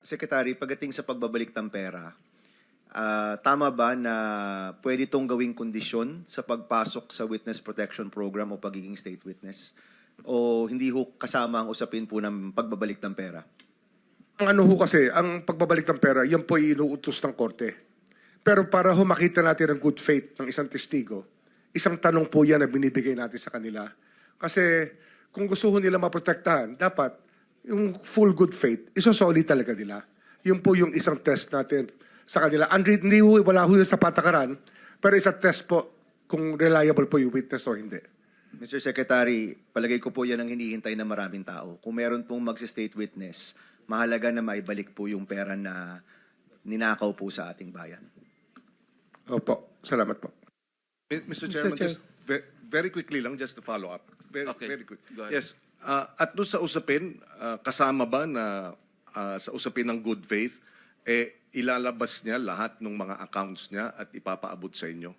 Secretary, pagdating sa pagbabalik ng pera, ah, tama ba na pwede itong gawing kondisyon sa pagpasok sa witness protection program o pagiging state witness? O hindi ho kasama ang usapin po ng pagbabalik ng pera? Ang ano ho kasi, ang pagbabalik ng pera, yan po ay inuutos ng korte. Pero para ho makita natin ang good faith ng isang testigo, isang tanong po yan na binibigay natin sa kanila. Kasi kung gusto ho nila maprotektahan, dapat yung full good faith, isosoli talaga nila. Yun po yung isang test natin sa kanila. Andre, hindi ho, wala ho sa patakaran, pero isa test po kung reliable po yung witness o hindi. Mr. Secretary, palagay ko po yan ang hinihintay ng maraming tao. Kung meron pong mag-state witness, mahalaga na maibalik po yung pera na ninakaw po sa ating bayan. Opo, salamat po. Mr. Chairman, Chair. just ve- very quickly lang, just to follow up. Very, Okay. very quick. Go ahead. Yes. Ah, at doon sa usapin, ah, kasama ba na ah, sa usapin ng good faith, eh, ilalabas niya lahat ng mga accounts niya at ipapaabot sa inyo?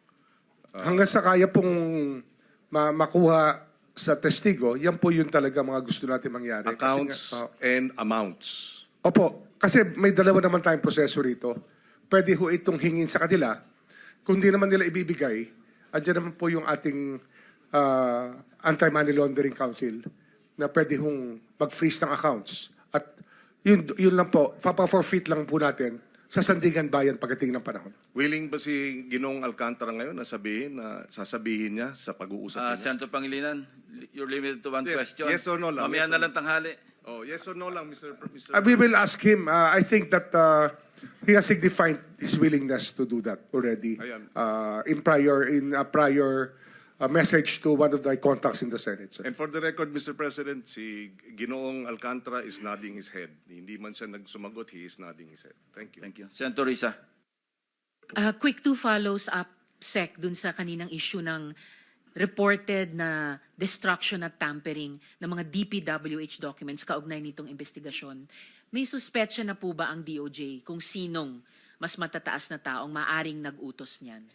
Hanggang sa kaya pong ma- makuha sa testigo, yan po yung talaga mga gusto natin mangyari. Kasi Accounts nga- oh. and amounts. Opo, kasi may dalawa naman tayong proseso rito. Pwede ho itong hingin sa kanila. Kung di naman nila ibibigay, andyan naman po yung ating ah, Anti-Money Laundering Council na pwede hong mag-freeze ng accounts. At yun, yun lang po, papa-forfeit lang po natin sa Sandigan Bayan pagdating ng panahon. Willing ba si Ginong Alcantara ngayon na sabihin, na sasabihin niya sa pag-uusap Ah, niya? Senator Pangilinan, you're limited to one Yes, question. yes or no lang, Mamaya yes na lang tanghali. Oh, yes or no lang, Mr. Pr- Mr. Uh, we will ask him. Uh, I think that uh, he has signified his willingness to do that already Ayan. uh, in prior in a prior uh, message to one of the contacts in the Senate. sir. And for the record, Mr. President, si Ginoong Alcantara is nodding his head. Hindi man siya nagsumagot, he is nodding his head. Thank you. Thank you. Senator Risa. Uh, quick two follows up, Sec, dun sa kaninang issue ng reported na destruction at tampering ng mga DPWH documents kaugnay nitong investigasyon. May suspetsya na po ba ang DOJ kung sinong mas matataas na taong maaring nag-utos niyan?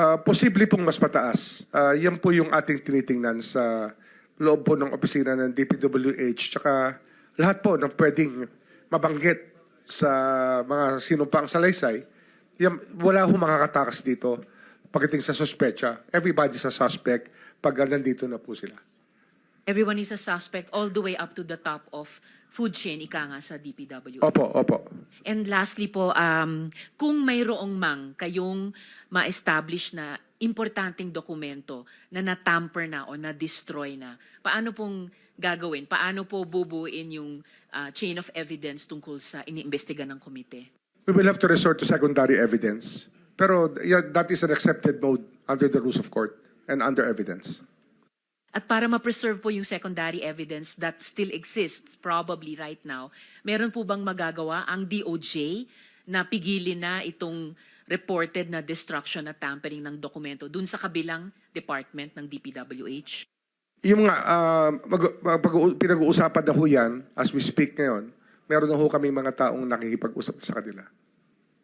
Uh, posible pong mas mataas. Uh, yan po yung ating tinitingnan sa loob po ng opisina ng DPWH. Tsaka lahat po ng pwedeng mabanggit sa mga sinumpang salaysay, yan, wala ho makakatakas dito pagdating sa suspecha. Everybody's a suspect pag nandito na po sila. Everyone is a suspect all the way up to the top of food chain, ika nga sa DPWH. Opo, opo. And lastly po, um, kung mayroong mang kayong ma-establish na importanteng dokumento na natamper na o na-destroy na, paano pong gagawin? Paano po bubuin yung uh, chain of evidence tungkol sa iniimbestiga ng komite? We will have to resort to secondary evidence. Pero yeah, that is an accepted mode under the rules of court and under evidence. At para ma-preserve po yung secondary evidence that still exists probably right now, meron po bang magagawa ang DOJ na pigilin na itong reported na destruction at tampering ng dokumento dun sa kabilang department ng DPWH? Yung nga, ah, mag- pinag-uusapan na ho yan, as we speak ngayon, meron na ho kami mga taong nakikipag-usap sa kanila.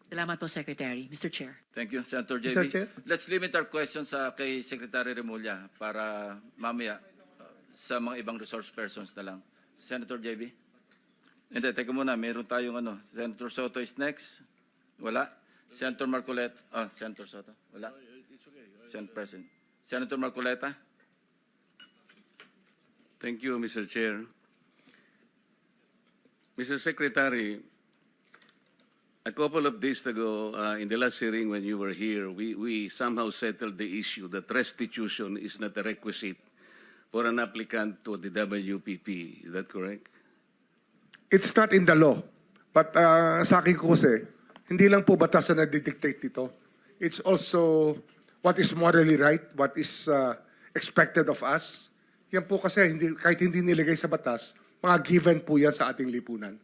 Salamat po, Secretary. Mr. Chair. Thank you, Senator Mr. JB. Chair. Let's limit our questions sa kay Secretary Remulla para mamaya uh, sa mga ibang resource persons na lang. Senator JB? Hindi, teka muna. Meron tayong ano. Senator Soto is next. Wala. Senator Marcolet. Ah, Senator Soto. Wala. Sen President. Senator Marcoleta? Thank you, Mr. Chair. Mr. Secretary, a couple of days ago, uh, in the last hearing when you were here, we, we somehow settled the issue that restitution is not a requisite for an applicant to the WPP. Is that correct? It's not in the law. But ah, sa akin ko kasi, hindi lang po batas na nagdidictate dito. It's also what is morally right, what is ah, expected of us. Yan po kasi, hindi, kahit hindi nilagay sa batas, mga given po yan sa ating lipunan.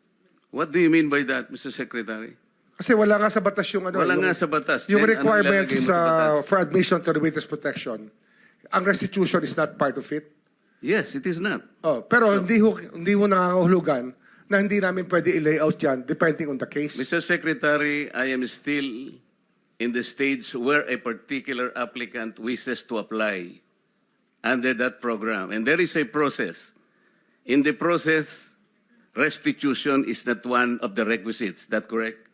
What do you mean by that, Mr. Secretary? Kasi wala nga sa batas yung ano. Wala yung, nga sa batas. Yung Then, requirements sa uh, batas? for admission to the witness protection. Ang restitution is not part of it. Yes, it is not. Oh, pero hindi ho, hindi ho nangangahulugan na hindi namin pwede i-layout yan depending on the case. Mr. Secretary, I am still in the stage where a particular applicant wishes to apply under that program. And there is a process. In the process, restitution is not one of the requisites. That correct?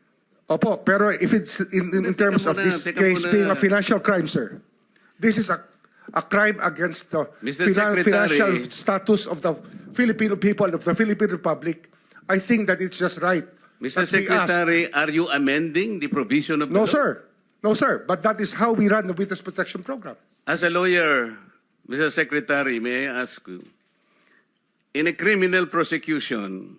Opo, pero if it's in, in, in terms of muna, this teka case muna. being a financial crime, sir, this is a, a crime against the Mr. finan- Secretary. financial status of the Filipino people, of the Philippine Republic. I think that it's just right. Mr. that we ask- Secretary, are you amending the provision of the No, law? sir. No, sir. But that is how we run the Witness Protection Program. As a lawyer, Mr. Secretary, may I ask you, in a criminal prosecution,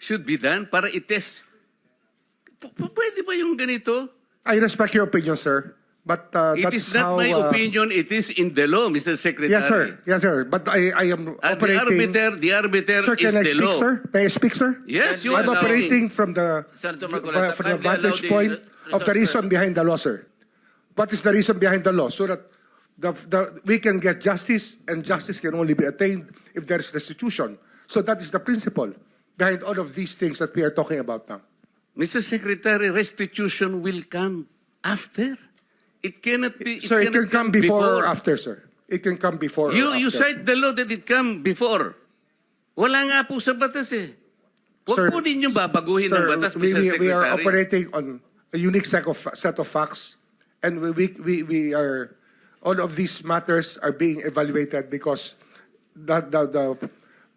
should be done para itest. P- p- pwede ba yung ganito? I respect your opinion, sir. But uh, It that is is not how, my uh, opinion, it is in the law, Mr. Secretary. Yes, sir. Yes, sir. But I, I am At the operating. arbiter, the arbiter Sir, is can I the speak, law. sir? May I speak, sir? Yes, you I'm are operating from the Senator from, Marcoleta, from the kindly allow vantage the point re- of the reason behind the law, sir. What is the reason behind the law? So that the, the, we can get justice, and justice can only be attained if there is restitution. So that is the principle behind all of these things that we are talking about now. Mr. Secretary, restitution will come after. It cannot be. Sir, it can come before or after, sir. It can come before You, you cite the law that it come before. Wala nga po sa batas eh. Huwag Sir, po ninyong babaguhin ang Sir, batas, we, Mr. we, Secretary. we are operating on a unique set of, set of facts, and we, we, we, we are, all of these matters are being evaluated because the, the, the,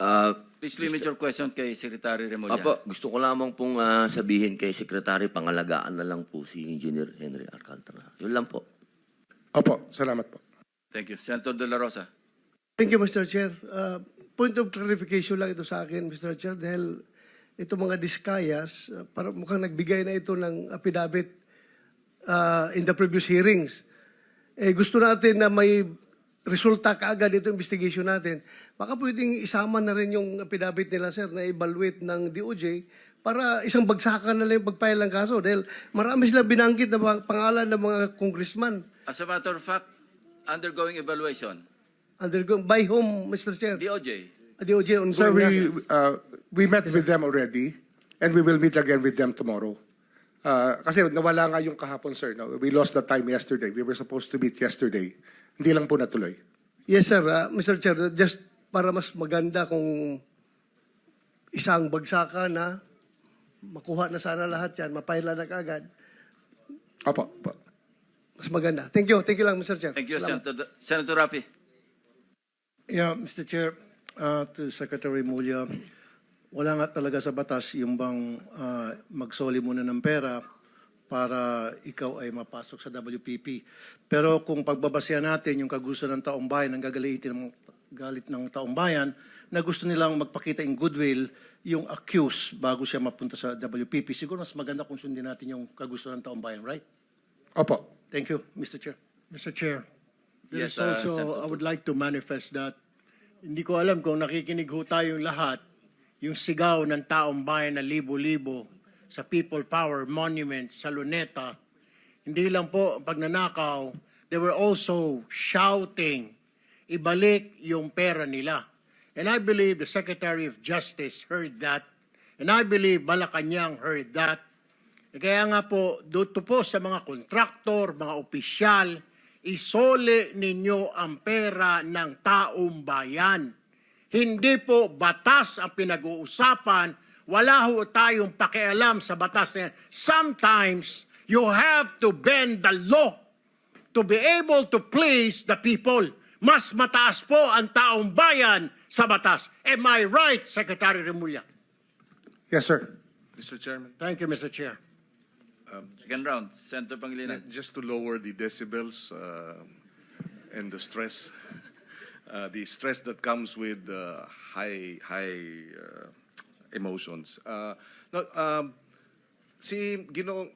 Ah, Please limit your question kay Secretary Remulla. Apo, gusto ko lamang pong ah, sabihin kay Secretary, pangalagaan na lang po si Engineer Henry Alcantara. Yun lang po. Opo, salamat po. Thank you. Senator De La Rosa. Thank you, Mr. Chair. Uh, point of clarification lang ito sa akin, Mr. Chair, dahil ito mga diskayas, uh, para mukhang nagbigay na ito ng affidavit uh, in the previous hearings. Eh, gusto natin na may resulta kaagad ito investigation natin. Baka pwedeng isama na rin yung affidavit nila, sir, na evaluate ng DOJ para isang bagsakan na lang yung pagpile ng kaso. Dahil marami sila binanggit na mga pangalan ng mga congressman. As a matter of fact, undergoing evaluation. Undergo by whom, Mr. Chair? DOJ. DOJ ongoing Sir, we uh, we met with them already, and we will meet again with them tomorrow. Uh, kasi nawala nga yung kahapon, sir. No? We lost the time yesterday. We were supposed to meet yesterday. Hindi lang po natuloy. Yes, sir. Uh, Mr. Chair, just para mas maganda kung isang bagsakan na makuha na sana lahat yan, mapaila na kaagad. Opo. opo. Mas maganda. Thank you. Thank you lang, Mr. Chair. Thank you, Salamat. Senator, Senator Rapi. Yeah, Mr. Chair, uh, to Secretary Mulya, wala nga talaga sa batas yung bang uh, magsoli muna ng pera para ikaw ay mapasok sa WPP. Pero kung pagbabasehan natin yung kagusto ng taong bayan, ang gagalitin ng galit ng taong bayan, na gusto nilang magpakita in goodwill yung accused bago siya mapunta sa WPP. Siguro mas maganda kung sundin natin yung kagusto ng taong bayan, right? Opo. Thank you, Mr. Chair. Mr. Chair, there Yes, is uh, also, Senator I would like to manifest that hindi ko alam kung nakikinig ho tayong lahat, yung sigaw ng taong bayan na libo-libo sa People Power Monument sa Luneta, hindi lang po pagnanakaw, they were also shouting, ibalik yung pera nila. And I believe the Secretary of Justice heard that, and I believe Malacanang heard that, eh, Kaya nga po, dito po sa mga kontraktor, mga opisyal, isole ninyo ang pera ng taong bayan. Hindi po batas ang pinag-uusapan. Wala ho tayong pakialam sa batas na yan. Sometimes, you have to bend the law to be able to please the people. Mas mataas po ang taong bayan sa batas. Am I right, Secretary Remulla? Yes, sir. Mr. Chairman, Thank you, Mr. Chair. Second round, Senator Pangilinan. just to lower the decibels uh, and the stress, uh, the stress that comes with uh, high high uh, emotions. Uh, no, um, si Ginoong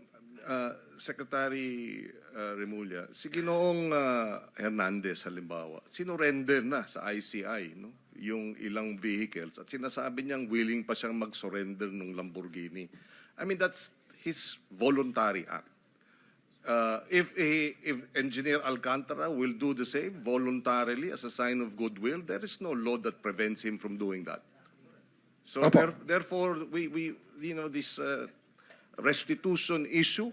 uh, Secretary uh, Remulla, si Ginoong uh, Hernandez halimbawa, sinurrender na sa ICI no? yung ilang vehicles at sinasabi niyang willing pa siyang mag-surrender ng Lamborghini. I mean, that's his voluntary act. Uh, if a, if engineer Alcantara will do the same voluntarily as a sign of goodwill, there is no law that prevents him from doing that. So Opo. there- therefore, we, we you know this uh, restitution issue,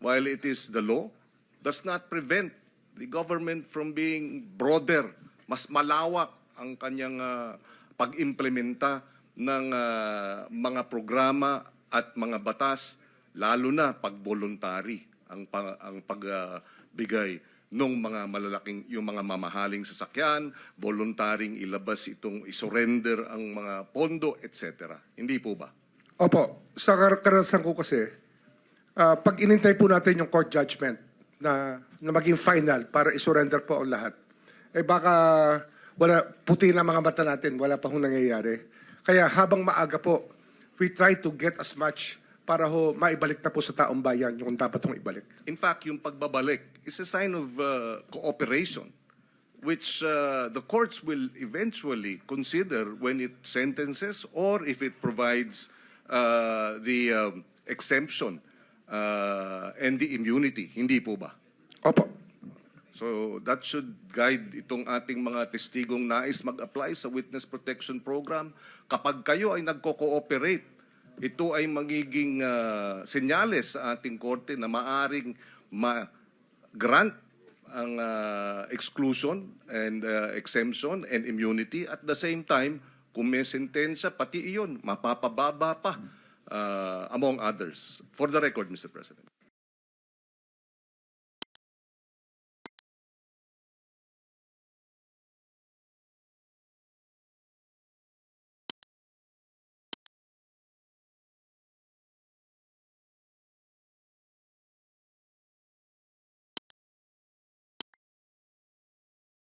while it is the law, does not prevent the government from being broader, mas malawak ang kanyang uh, pag-implementa ng uh, mga programa at mga batas, lalo na pag voluntary ang pa- ang pagbigay ng mga malalaking yung mga mamahaling sasakyan, voluntaring ilabas itong isurrender ang mga pondo, etc. Hindi po ba? Opo. Sa kar- karanasan ko kasi, ah, pag inintay po natin yung court judgment na, na maging final para isurrender po ang lahat, eh baka wala, puti na mga mata natin, wala pa hong nangyayari. Kaya habang maaga po, we try to get as much para ho maibalik na po sa taong bayan yung dapat hong ibalik. In fact, yung pagbabalik is a sign of uh, cooperation which uh, the courts will eventually consider when it sentences or if it provides uh, the um, exemption uh, and the immunity. Hindi po ba? Opo. So that should guide itong ating mga testigong nais mag-apply sa Witness Protection Program. Kapag kayo ay nagko-cooperate, ito ay magiging ah, senyales sa ating korte na maaring ma-grant ang ah, exclusion and ah, exemption and immunity. At the same time, kung may sentensya, pati iyon, mapapababa pa ah, among others. For the record, Mr. President.